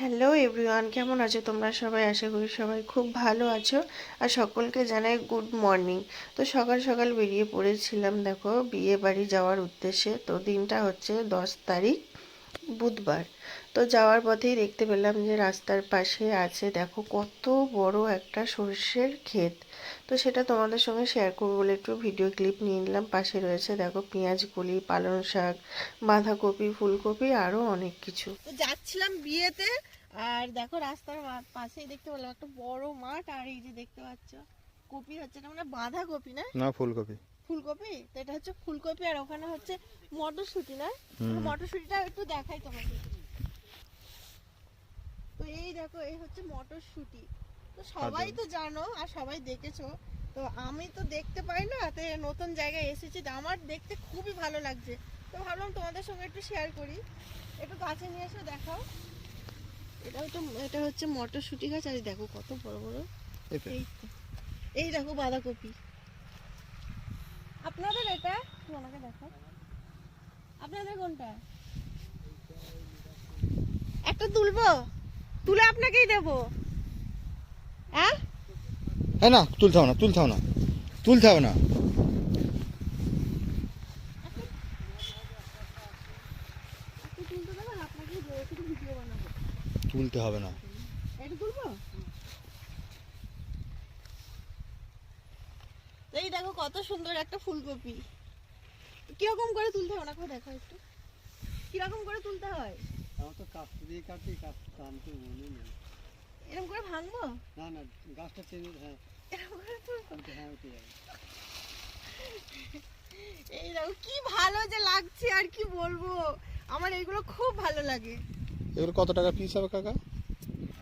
Hello everyone, কেমন আছো তোমরা সবাই? আশা করি সবাই খুব ভালো আছো আর সকলকে জানাই গুড মর্নিং। তো সকাল সকাল বেরিয়ে পড়েছিলাম, দেখো বিয়ে বাড়ি যাওয়ার উদ্দেশ্যে। তো দিনটা হচ্ছে দশ তারিখ। বুধবার। তো যাওয়ার পথেই দেখতে পেলাম যে রাস্তার পাশে আছে দেখো কত বড় একটা সর্ষের ক্ষেত। তো সেটা তোমাদের সঙ্গে শেয়ার করব বলে একটু ভিডিও ক্লিপ নিয়ে নিলাম। পাশে রয়েছে দেখো পেঁয়াজ কলি পালং শাক বাঁধাকপি ফুলকপি আরও অনেক কিছু। তো যাচ্ছিলাম বিয়েতে আর দেখো রাস্তার পাশেই দেখতে পেলাম একটা বড় মাঠ আর এই যে দেখতে পাচ্ছ কপি হচ্ছে এটা মানে বাঁধাকপি না? না ফুলকপি। ফুলকপি তো এটা হচ্ছে ফুলকপি আর ওখানে হচ্ছে মটরশুঁটি না? মটরশুঁটিটা একটু দেখাই তোমাকে তো এই দেখো এই হচ্ছে মটরশুঁটি। তো সবাই তো জানো আর সবাই দেখেছ তো আমি তো দেখতে পাই না তো নতুন জায়গায় এসেছি তো আমার দেখতে খুবই ভালো লাগছে। তো ভাবলাম তোমাদের সঙ্গে একটু শেয়ার করি। একটু কাছে নিয়ে এসে দেখাও। এটা হচ্ছে এটা হচ্ছে মটরশুঁটি গাছ আর দেখো কত বড় বড়। এই এই দেখো বাঁধাকপি। আপনাদের এটা? আমাকে দেখো আপনাদের কোনটা? একটা তুলবো? তুলে আপনাকেই দেবো। হ্যাঁ হ্যাঁ না তুলতে না তুলতে না। তুলতে হবে না। তুলতে হবে না। এটা তুলবো এই দেখো কত সুন্দর একটা ফুলকপি। কীরকম করে তুলতে হয়? ওনাকে দেখো একটু। কীরকম করে তুলতে হয়? আমার তো কাস্তে দিয়ে কাটি কাস্তে টানতে মনে নেই। এরকম করে ভাঙবো? না না গাছটা চেনে হ্যাঁ। এরকম করে তুলবো? টানতে হ্যাঁ উঠে যাবে এই দেখো কি ভালো যে লাগছে আর কি বলব? আমার এইগুলো খুব ভালো লাগে। এগুলো কত টাকা পিস হবে কাকা?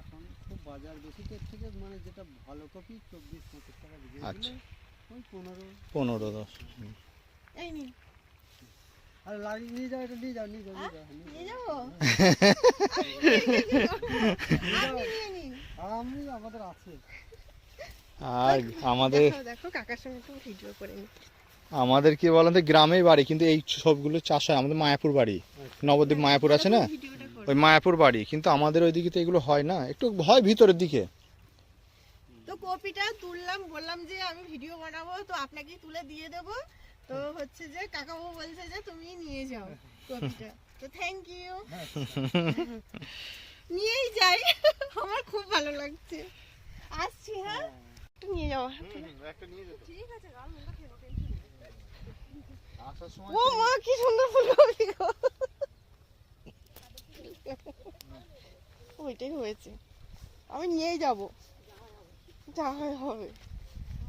এখন খুব বাজার বেশি থেকে মানে যেটা ভালো কপি চব্বিশ পঁচিশ টাকা বিক্রি আচ্ছা। পনেরো। দশ। এই আর লাগিয়ে নিয়ে যাও এটা নিয়ে যাও নিয়ে যাও নিয়ে যাও নিয়ে নিয়ে যাব? আপনি নিয়ে নিন যাও। আমি আমাদের আছে। আর আমাদের দেখো দেখো কাকার সঙ্গে একটু ভিডিও করে নি। আমাদের কি বলেন তো গ্রামেই বাড়ি কিন্তু এই সবগুলো চাষ হয় আমাদের মায়াপুর বাড়ি। নবদ্বীপ মায়াপুর আছে না? ওই মায়াপুর বাড়ি কিন্তু আমাদের ওইদিকে তো এগুলো হয় না। একটু হয় ভিতরের দিকে। কপিটা তুললাম বললাম যে আমি ভিডিও বানাবো তো আপনাকেই তুলে দিয়ে দেব। তো হচ্ছে যে কাকাবু বলছে যে তুমি নিয়ে যাও কপিটা। তো থ্যাংক ইউ নিয়েই যাই। আমার খুব ভালো লাগছে। আসছি হ্যাঁ? একটু নিয়ে যাও। ঠিক আছে গাল মুখটা খেলো ও মা কি সুন্দর ফুলকপি গো। ওইটাই হয়েছে। আমি নিয়েই যাব। যা হয় হবে।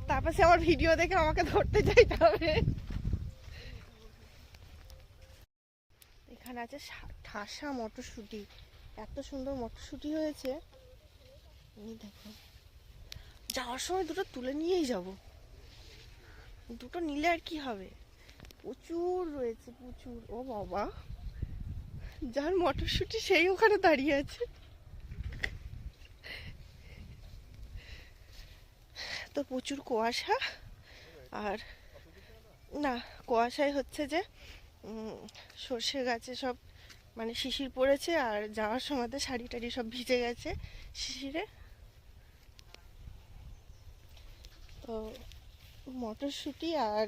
তারপর সে আমার ভিডিও দেখে আমাকে ধরতে চাইতে হবে। এখানে আছে ঠাসা মটরশুঁটি। এত সুন্দর মটরশুঁটি হয়েছে। দেখো। যাওয়ার সময় দুটো তুলে নিয়েই যাব। দুটো নিলে আর কি হবে? প্রচুর রয়েছে, প্রচুর। ও বাবা। যার মটরশুঁটি সেই ওখানে দাঁড়িয়ে আছে। তো প্রচুর কুয়াশা। আর না কুয়াশায় হচ্ছে যে সর্ষে গাছে সব মানে শিশির পড়েছে আর যাওয়ার সময়তে শাড়ি টাড়ি সব ভিজে গেছে শিশিরে। তো মটরশুঁটি আর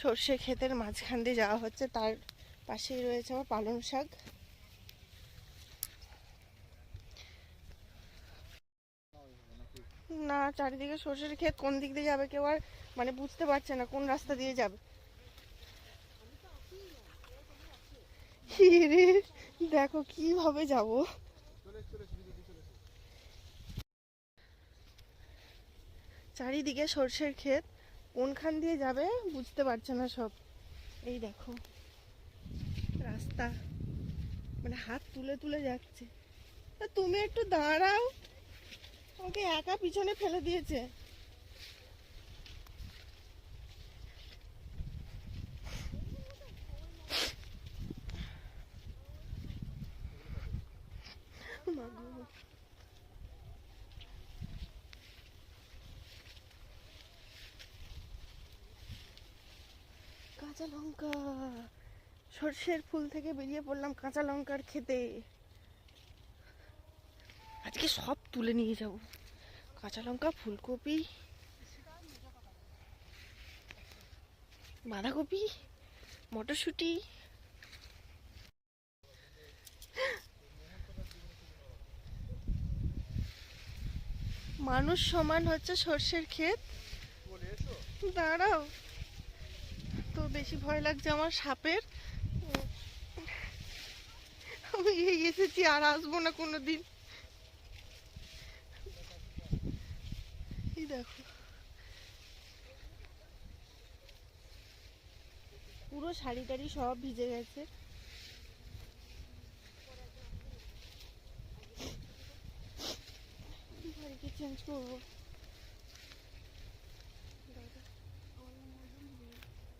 সর্ষে ক্ষেতের মাঝখান দিয়ে যাওয়া হচ্ছে, তার পাশেই রয়েছে আমার পালং শাক। না, চারিদিকে সর্ষের ক্ষেত, কোন দিক দিয়ে যাবে কেউ আর মানে বুঝতে পারছে না, কোন রাস্তা দিয়ে যাবে। দেখো কীভাবে যাব। চারিদিকে সর্ষের ক্ষেত, কোনখান দিয়ে যাবে বুঝতে পারছে না সব। এই দেখো, রাস্তা। মানে হাত তুলে তুলে যাচ্ছে। তুমি একটু দাঁড়াও। ওকে একা পিছনে ফেলে দিয়েছে। কাঁচা লঙ্কা। সর্ষের ফুল থেকে বেরিয়ে পড়লাম কাঁচা লঙ্কার খেতে। আজকে সব তুলে নিয়ে যাব। কাঁচা লঙ্কা, ফুলকপি, বাঁধাকপি, মটরশুঁটি। মানুষ সমান হচ্ছে সর্ষের ক্ষেত। দাঁড়াও, তো বেশি ভয় লাগছে আমার সাপের। আমি এসেছি আর আসব না কোনোদিন। এই দেখো। পুরো শাড়ি টাড়ি সব ভিজে গেছে। চেঞ্জ করব।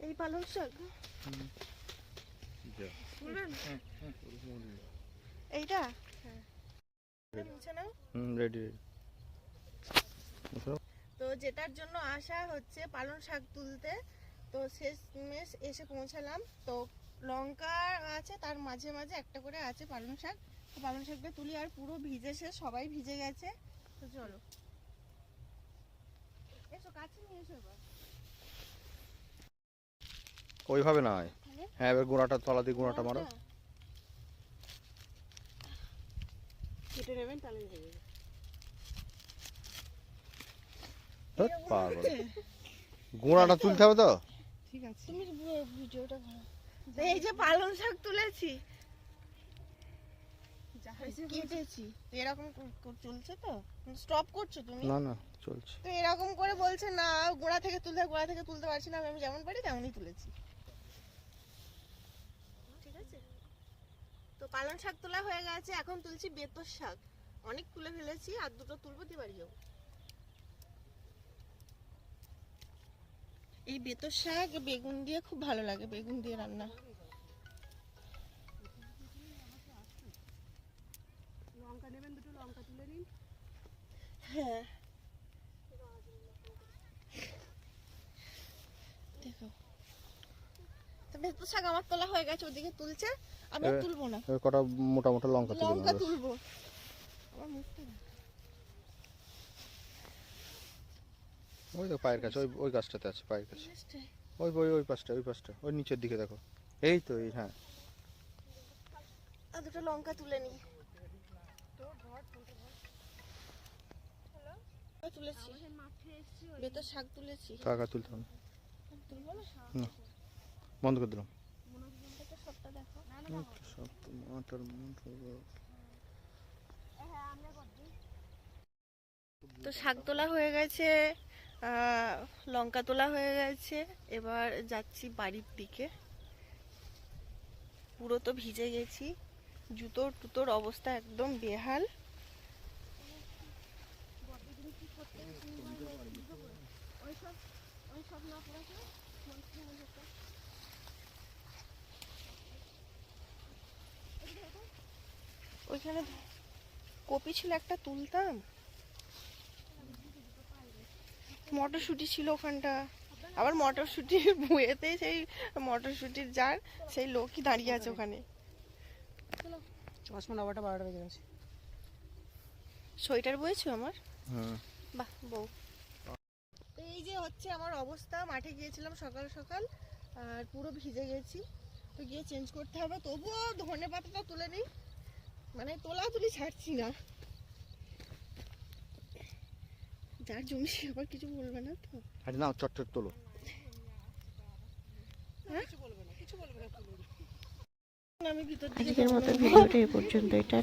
এই পালং শাক? এইটা? হ্যাঁ মুছে নাও। হুম রেডি রেডি তো যেটার জন্য আসা হচ্ছে পালং শাক তুলতে তো শেষ মেশ এসে পৌঁছালাম। তো লঙ্কা আছে তার মাঝে মাঝে একটা করে আছে পালং শাক। তো পালং শাকটা তুলি আর পুরো ভিজে শেষ সবাই ভিজে গেছে। তো চলো। এসো কাছে নিয়ে এসো এবার। ওইভাবে না হয় হ্যাঁ এবার গুঁড়াটা তলা দিয়ে গুঁড়াটা মারো। কেটে নেবেন তাহলে হয়ে যাবে। পাগল। গুঁড়াটা তুলতে হবে তো? ঠিক আছে। তুমি ভিডিওটা এই যে পালং শাক তুলেছি। কেটেছি। এরকম কর- কর- চলছে তো? স্টপ করছ তুমি? না না চলছে। তো এরকম করে বলছে না গোড়া থেকে তুলতে গোড়া থেকে তুলতে পারছি না আমি যেমন পারি তেমনই তুলেছি। ঠিক আছে? তো পালং শাক তোলা হয়ে গেছে এখন তুলছি বেতর শাক। অনেক তুলে ফেলেছি আর দুটো তুলবো দিয়ে বাড়ি যাব। এই বেতর শাক বেগুন দিয়ে খুব ভালো লাগে বেগুন দিয়ে রান্না। লঙ্কা নেবেন দুটো লঙ্কা তুলে নিন। হ্যাঁ। দেখো। তো বেতর শাক আমার তোলা হয়ে গেছে ওদিকে তুলছে আমি তুলবো না। কটা মোটা মোটা লঙ্কা তুলে লঙ্কা তুলবো। আমার মুখটা ওই তো পায়ের কাছে ওই ওই গাছটাতে আছে পায়ের কাছে। ওই ওই ওই পাশটা ওই পাশটা ওই নিচের দিকে দেখো। এই তো এই হ্যাঁ। আর দুটো লঙ্কা তুলে নি। তুলেছি। বেতর শাক তুলেছি। কাকা তুলতে হবে তুলবো না না। বন্ধ করে দিলাম। দেখো। সব তো শাক তোলা হয়ে গেছে। লঙ্কা তোলা হয়ে গেছে। এবার যাচ্ছি বাড়ির দিকে। পুরো তো ভিজে গেছি। জুতোর টুতোর অবস্থা একদম বেহাল। ওইখানে কপি ছিল একটা তুলতাম। মটরশুঁটি ছিল ওখানটা। আবার মটরশুঁটির বুয়েতে সেই মটরশুঁটির যার সেই লোকই দাঁড়িয়ে আছে ওখানে। চশমা নবাটা বারোটা বেজে গেছে। সোয়েটার বয়েছো আমার? হুম বাহ বউ। এই যে হচ্ছে আমার অবস্থা মাঠে গিয়েছিলাম সকাল সকাল আর পুরো ভিজে গেছি। তো গিয়ে চেঞ্জ করতে হবে তবুও ধনে পাতাটা তুলে নিই। মানে তোলা তুলি ছাড়ছি না। যার জমি সে আবার কিছু বলবে না তো। আরে নাও চট চট তোলো। কিছু বলবে না কিছু বলবে না তুলে আমি ভিতর দিকে আজকের মতো ভিডিওটা এই পর্যন্তই টাটা।